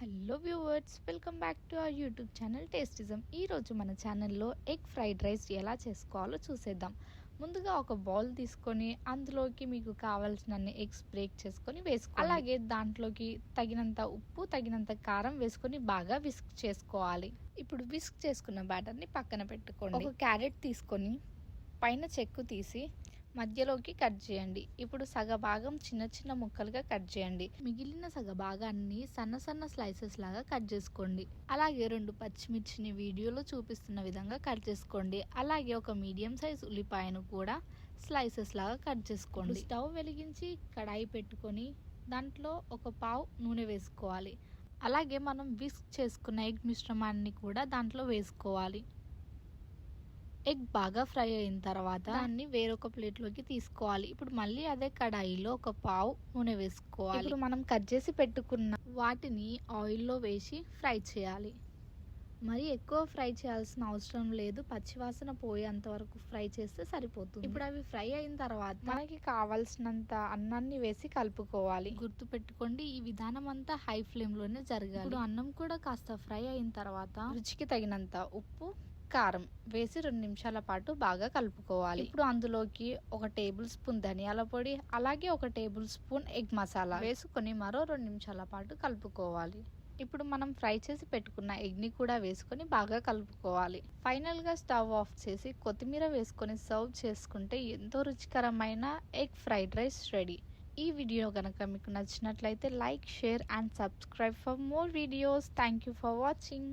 Hello viewers welcome back to our YouTube channel టేస్టిజం. ఈరోజు మన ఛానల్లో ఎగ్ ఫ్రైడ్ రైస్ ఎలా చేసుకోవాలో చూసేద్దాం. ముందుగా ఒక బౌల్ తీసుకొని అందులోకి మీకు కావాల్సిన ఎగ్స్ బ్రేక్ చేసుకొని వేసుకో అలాగే దాంట్లోకి తగినంత ఉప్పు తగినంత కారం వేసుకొని బాగా విస్క్ చేసుకోవాలి. ఇప్పుడు విస్క్ చేసుకున్న బ్యాటర్ని పక్కన పెట్టుకోండి. ఒక క్యారెట్ తీసుకొని పైన చెక్కు తీసి మధ్యలోకి కట్ చేయండి. ఇప్పుడు సగ భాగం చిన్న చిన్న ముక్కలుగా కట్ చేయండి. మిగిలిన సగ భాగాన్ని సన్న సన్న స్లైసెస్ లాగా కట్ చేసుకోండి. అలాగే రెండు పచ్చిమిర్చిని వీడియోలో చూపిస్తున్న విధంగా కట్ చేసుకోండి. అలాగే ఒక మీడియం సైజ్ ఉల్లిపాయను కూడా స్లైసెస్ లాగా కట్ చేసుకోండి. స్టవ్ వెలిగించి కడాయి పెట్టుకొని దాంట్లో ఒక పావు నూనె వేసుకోవాలి. అలాగే మనం విస్క్ చేసుకున్న ఎగ్ మిశ్రమాన్ని కూడా దాంట్లో వేసుకోవాలి. ఎగ్ బాగా ఫ్రై అయిన తర్వాత దాన్ని వేరొక ప్లేట్లోకి తీసుకోవాలి. ఇప్పుడు మళ్ళీ అదే కడాయిలో ఒక పావు నూనె వేసుకోవాలి. ఇప్పుడు మనం కట్ చేసి పెట్టుకున్న వాటిని ఆయిల్లో వేసి ఫ్రై చేయాలి. మరి ఎక్కువ ఫ్రై చేయాల్సిన అవసరం లేదు. పచ్చివాసన పోయేంత వరకు ఫ్రై చేస్తే సరిపోతుంది. ఇప్పుడు అవి ఫ్రై అయిన తర్వాత మనకి కావాల్సినంత అన్నాన్ని వేసి కలుపుకోవాలి. గుర్తు పెట్టుకోండి ఈ విధానం అంతా హై ఫ్లేమ్లోనే జరగాలి. ఇప్పుడు అన్నం కూడా కాస్త ఫ్రై అయిన తర్వాత రుచికి తగినంత ఉప్పు కారం వేసి రెండు నిమిషాల పాటు బాగా కలుపుకోవాలి. ఇప్పుడు అందులోకి ఒక టేబుల్ స్పూన్ ధనియాల పొడి అలాగే ఒక టేబుల్ స్పూన్ ఎగ్ మసాలా వేసుకొని మరో రెండు నిమిషాల పాటు కలుపుకోవాలి. ఇప్పుడు మనం ఫ్రై చేసి పెట్టుకున్న ఎగ్ని కూడా వేసుకొని బాగా కలుపుకోవాలి. ఫైనల్గా స్టవ్ ఆఫ్ చేసి కొత్తిమీర వేసుకొని సర్వ్ చేసుకుంటే ఎంతో రుచికరమైన ఎగ్ ఫ్రైడ్ రైస్ రెడీ. ఈ వీడియో కనుక మీకు నచ్చినట్లయితే like share and subscribe for more videos. Thank you for watching.